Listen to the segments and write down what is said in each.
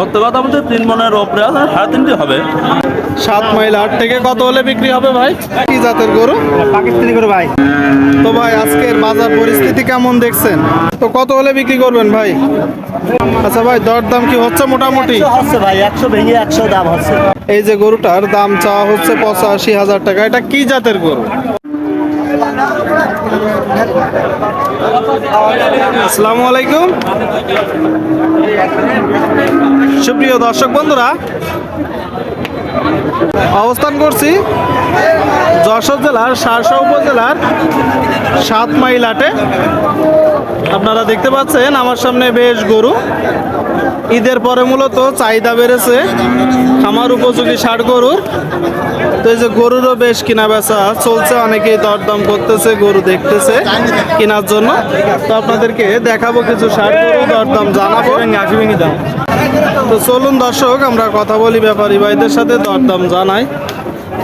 সত্য কথা বলতে তিন মনের ওপরে আছে সাড়ে তিনটে হবে। সাত মাইল আট থেকে কত হলে বিক্রি হবে ভাই? কি জাতের গরু? পাকিস্তানি করে ভাই। তো ভাই আজকের বাজার পরিস্থিতি কেমন দেখছেন? তো কত হলে বিক্রি করবেন ভাই? আচ্ছা ভাই দর দাম কি হচ্ছে মোটামুটি? হচ্ছে ভাই একশো ভেঙে একশো দাম হচ্ছে। এই যে গরুটার দাম চাওয়া হচ্ছে পঁচাশি হাজার টাকা। এটা কি জাতের গরু? আসসালামু আলাইকুম। সুপ্রিয় দর্শক বন্ধুরা, অবস্থান করছি যশোর জেলার সারসা উপজেলার সাত মাইল আটে আপনারা দেখতে পাচ্ছেন আমার সামনে বেশ গরু। ঈদের পরে মূলত চাহিদা বেড়েছে। খামার উপযোগী ষাট গরুর। তো এই যে গরুরও বেশ কিনা বেচা চলছে, অনেকেই দরদাম করতেছে, গরু দেখতেছে কেনার জন্য। তো আপনাদেরকে দেখাবো কিছু ষাট গরু দরদাম জানাব। তো চলুন দর্শক, আমরা কথা বলি ব্যাপারী ভাইদের সাথে, দরদাম জানাই।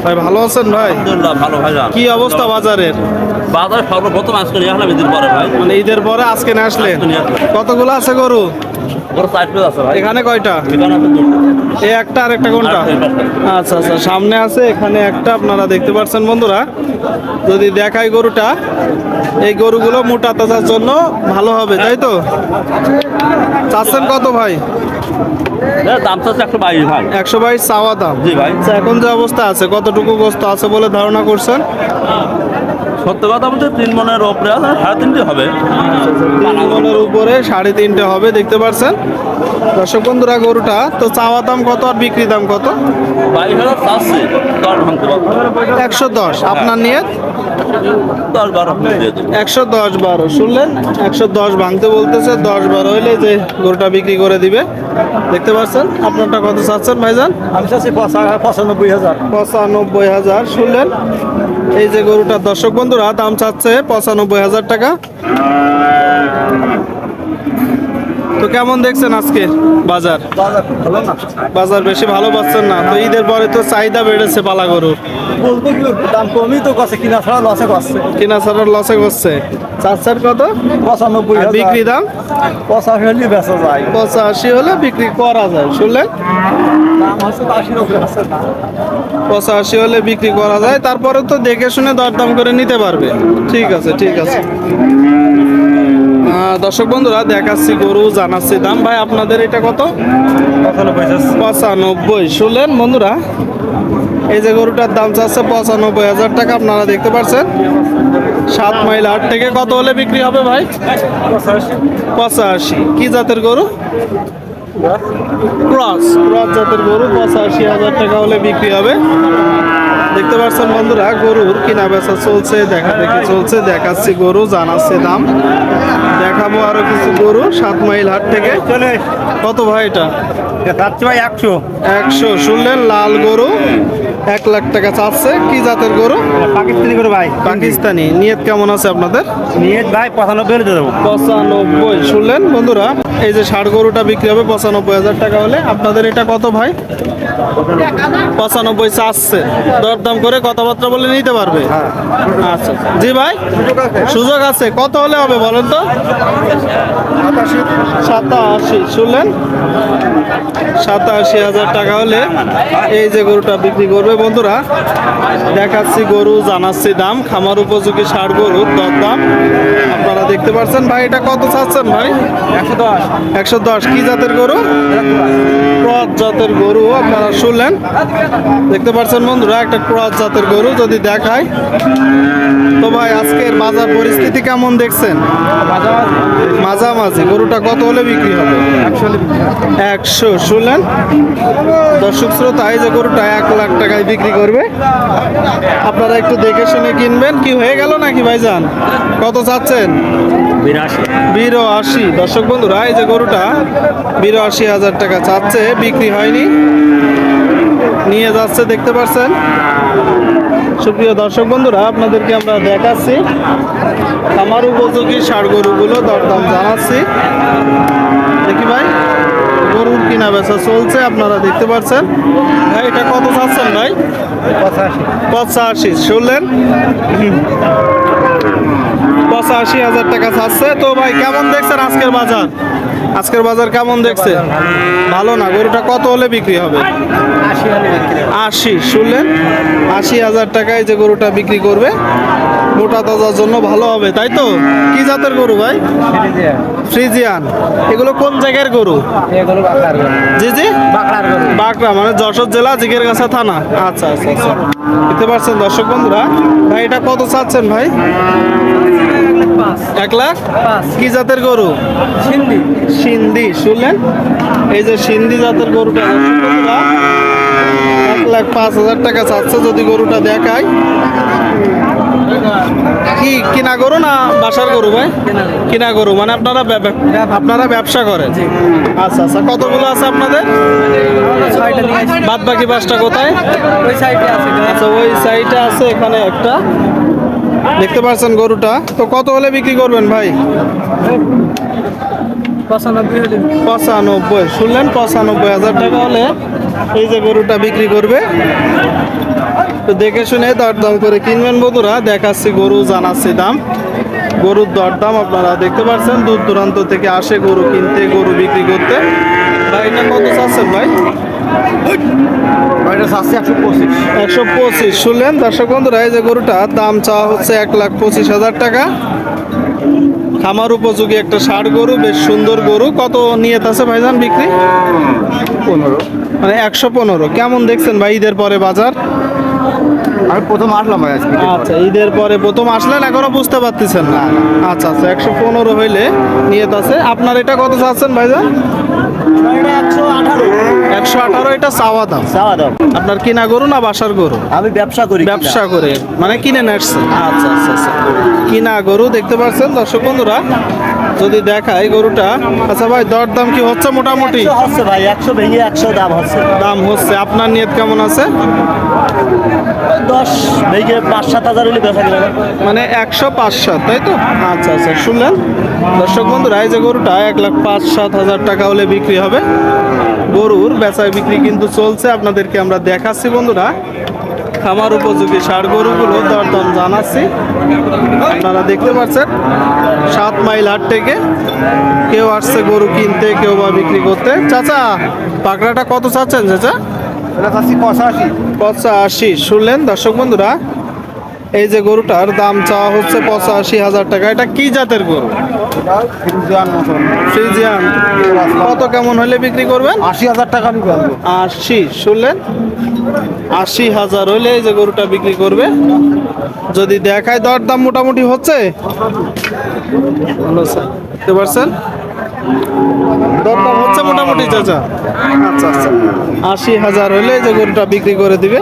ভাই ভালো আছেন ভাই? আলহামদুলিল্লাহ ভালো ভাই কি অবস্থা বাজারের? বাজার সর্বপ্রথম আজকে নিয়ে আসলাম ঈদের পরে ভাই। মানে ঈদের পরে আজকে নিয়ে আসলাম। কতগুলো আছে গরু? এখানে কয়টা? এই একটা আর একটা কোনটা? আচ্ছা আচ্ছা সামনে আছে এখানে একটা আপনারা দেখতে পাচ্ছেন বন্ধুরা। যদি দেখাই গরুটা এই গরুগুলো মোটা তাজার জন্য ভালো হবে তাই তো? চাচ্ছেন কত ভাই? দাম তো একশো বাইশ ভাই। একশো বাইশ চাওয়া দাম। জি ভাই। আচ্ছা, এখন যে অবস্থা আছে কতটুকু গোস্ত আছে বলে ধারণা করছেন? সত্য কথা বলতে তিন মনের ওপরে সাড়ে তিনটে হবে। তিন মনের উপরে সাড়ে তিনটে হবে দেখতে পাচ্ছেন? দর্শক বন্ধুরা গরুটা তো চাওয়া দাম কত আর বিক্রি দাম কত? একশো দশ আপনার নিয়ে একশো দশ বারো শুনলেন? একশো দশ ভাঙতে বলতেছে দশ বারো হইলে যে গরুটা বিক্রি করে দিবে। দেখতে পাচ্ছেন? আপনারটা কত চাচ্ছেন ভাইজান? আমি চাচ্ছি পঁচা- পঁচানব্বই হাজার। পঁচানব্বই হাজার শুনলেন? এই যে গরুটার দর্শক বন্ধুরা দাম চাচ্ছে পঁচানব্বই হাজার টাকা। তো কেমন দেখছেন আজকে বাজার? বাজার বেশি ভালো পাচ্ছেন না। তো ঈদের পরে তো চাহিদা বেড়েছে পালা গরুর। দাম কমই তো কিনা ছাড়া লসে করছে। কিনা ছাড়ার লসে করছে। কত? পঁচানব্বই বিক্রি দাম? পঁচাশি হলে বেচা যায়। পঁচাশি হলে বিক্রি করা যায় শুনলেন? পঁচাশি হলে বিক্রি করা যায় তারপরে তো দেখে শুনে দরদাম করে নিতে পারবে। ঠিক আছে ঠিক আছে। দর্শক বন্ধুরা, দেখাচ্ছি গরু, জানাচ্ছি দাম। ভাই, আপনাদের এটা কত? পঁচানব্বই। শুনলেন বন্ধুরা, এই যে গরুটার দাম চাচ্ছে পঁচানব্বই হাজার টাকা, আপনারা দেখতে পাচ্ছেন। সাত মাইল আট থেকে কত হলে বিক্রি হবে ভাই? পঁচাশি। কি জাতের গরু? ক্রস। ক্রস জাতের গরু পঁচাশি হাজার টাকা হলে বিক্রি হবে। দেখতে পাচ্ছেন বন্ধুরা গরুর কিনা বেচা চলছে দেখা দেখি চলছে দেখাচ্ছি গরু জানাচ্ছে দাম। দেখাবো আরও কিছু গরু সাত মাইল হাট থেকে। কত ভাই এটা? একশো। একশো। শুনলেন লাল গরু। এক লাখ টাকা চাচ্ছে। কি জাতের গরু? পাকিস্তানি করে ভাই। পাকিস্তানি। নিয়ত কেমন আছে আপনাদের? নিয়ে ভাই পঁচানব্বই হলে দেবো। পঁচানব্বই। শুনলেন বন্ধুরা এই যে ষাট গরুটা বিক্রি হবে পঁচানব্বই হাজার টাকা হলে। আপনাদের এটা কত ভাই? পঁচানব্বই চাচ্ছে। দরদাম করে কথাবার্তা বলে নিতে পারবে। আচ্ছা জি ভাই সুযোগ আছে। কত হলে হবে বলেন তো? সাতাশি। শুনলেন? সাতাশি হাজার টাকা হলে এই যে গরুটা বিক্রি করবে। বন্ধুরা দেখাচ্ছি গরু জানাচ্ছি দাম খামার উপযোগী ষাট গরুর দরদাম। আপনারা দেখতে পাচ্ছেন ভাই এটা কত চাচ্ছেন ভাই? একশো দশ। একশো দশ কি জাতের গরু? ক্রস জাতের গরু আপনারা শুনলেন। দেখতে পাচ্ছেন বন্ধুরা একটা ক্রস জাতের গরু যদি দেখায় তো ভাই আজকের বাজার পরিস্থিতি কেমন দেখছেন? মাঝামাঝি গরুটা কত হলে বিক্রি হবে? একশো শুনলেন? দর্শক শ্রোতা এই যে গরুটা এক লাখ টাকায় বিক্রি করবে? আপনারা একটু দেখে শুনে কিনবেন। কি হয়ে গেল নাকি ভাইজান? কত চাচ্ছেন? বিরো আশি দর্শক বন্ধুরা এই যে গরুটা বিরো আশি হাজার টাকা চাচ্ছে বিক্রি হয়নি। নিয়ে যাচ্ছে দেখতে পাচ্ছেন সুপ্রিয় দর্শক বন্ধুরা আপনাদেরকে আমরা দেখাচ্ছি। আমার উপযোগী ষাড় গরুগুলো দরদাম জানাচ্ছি। দেখি ভাই। গরুর কিনা বেচা চলছে আপনারা দেখতে পাচ্ছেন। ভাই এটা কত চাচ্ছেন ভাই? পঁচাশি। শুনলেন? পঁচাশি হাজার টাকা চাচ্ছে। তো ভাই কেমন দেখছেন আজকের বাজার? আজকের বাজার কেমন দেখছে? ভালো। না? গরুটা কত হলে বিক্রি হবে। আশি শুনলেন? আশি হাজার টাকায় যে গরুটা বিক্রি করবে মোটা তাজার জন্য ভালো হবে তাই তো? কি জাতের গরু ভাই? ফ্রিজিয়ান। এগুলো কোন জায়গার গরু? জি জি? বাঁকড়া মানে যশোর জেলা জিগের গাছা থানা। আচ্ছা আচ্ছা আচ্ছা। দেখতে পাচ্ছেন দর্শক বন্ধুরা? ভাই এটা কত চাচ্ছেন ভাই? এক লাখ? কি জাতের গরু? সিন্ধি। শুনলেন? এই যে সিন্ধি জাতের গরুটা এক লাখ পাঁচ হাজার টাকা চাচ্ছে যদি গরুটা দেখায়। কি কিনা গরু না বাসার গরু ভাই? কিনা গরু। মানে আপনারা আপনারা ব্যবসা করেন? আচ্ছা আচ্ছা কতগুলো আছে আপনাদের? বাদ বাকি পাঁচটা কোথায়? আচ্ছা ওই সাইডে আছে এখানে একটা। দেখতে পাচ্ছেন গরুটা। তো কত হলে বিক্রি করবেন ভাই? পঁচানব্বই শুনলেন? পঁচানব্বই হাজার টাকা হলে এই যে গরুটা বিক্রি করবে। তো দেখে শুনে দরদাম করে কিনবেন বন্ধুরা দেখাচ্ছি গরু জানাচ্ছি দাম। গরুর দরদাম আপনারা দেখতে পাচ্ছেন দূর দূরান্ত থেকে আসে গরু কিনতে গরু বিক্রি করতে। ভাই এটা কত চাচ্ছেন ভাই? একশো পঁচিশ। একশো পঁচিশ। শুনলেন দর্শক বন্ধুরা এই যে গরুটা দাম চাওয়া হচ্ছে এক লাখ পঁচিশ হাজার টাকা। খামার উপযোগী একটা ষাট গরু বেশ সুন্দর গরু। কত নিয়ে আছে ভাইজান বিক্রি? পনেরো। মানে একশো পনেরো। কেমন দেখছেন ভাই ঈদের পরে বাজার? আমি প্রথম আসলাম ভাই আজকে আচ্ছা ঈদের পরে প্রথম আসলেন এখনও বুঝতে পারতেছেন না। আচ্ছা আচ্ছা একশো পনেরো হইলে নিয়ত আছে। আপনার এটা কত চাচ্ছেন ভাইজান? একশো আঠারো। একশো আঠারো এটা চাওয়া দাম। চাওয়া দাও আপনার কিনা গরু না বাসার গরু? আমি ব্যবসা করি ব্যবসা করে। মানে কিনে নাচছেন আচ্ছা আচ্ছা আচ্ছা। কিনা গরু দেখতে পাচ্ছেন দর্শক বন্ধুরা। যদি দেখায় গরুটা আচ্ছা ভাই দর দাম কি হচ্ছে মোটামুটি? হচ্ছে ভাই একশো ভেঙে একশো দাম হচ্ছে। দাম হচ্ছে আপনার নিয়ত কেমন আছে? দশ ভেঙে পাঁচ সাত হাজার হলে বেচা গেলে মানে একশো পাঁচ সাত তাই তো? আচ্ছা আচ্ছা শুনলেন? দর্শক বন্ধুরা এই যে গরুটা এক লাখ পাঁচ সাত হাজার টাকা হলে বিক্রি হবে। গরুর বেচা বিক্রি কিন্তু চলছে আপনাদেরকে আমরা দেখাচ্ছি বন্ধুরা। খামার উপযোগী ষাট গরুগুলো দরদাম জানাচ্ছি। আপনারা দেখতে পাচ্ছেন সাত মাইল হাট থেকে কেউ আসছে গরু কিনতে কেউ বা বিক্রি করতে। চাচা পাকড়াটা কত চাচ্ছেন চাচা? এটা চাচ্ছি পঁচাশি। পঁচাশি। শুনলেন দর্শক বন্ধুরা এই যে গরুটার দাম চাওয়া হচ্ছে পঁচাশি হাজার টাকা। এটা কি জাতের গরু? ফ্রিজিয়ান কত কেমন হলে বিক্রি করবেন? আশি হাজার টাকা আশি শুনলেন? আশি হাজার হলে এই যে গরুটা বিক্রি করবে। যদি দেখায় দর দাম মোটামুটি হচ্ছে? ভালো স্যার। বুঝতে পারছেন? দরদাম হচ্ছে মোটামুটি চাচা। আচ্ছা আচ্ছা। আশি হাজার হলে যে গরুটা বিক্রি করে দিবে।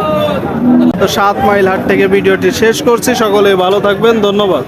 তো সাত মাইল হাট থেকে ভিডিওটি শেষ করছি। সকলে ভালো থাকবেন। ধন্যবাদ।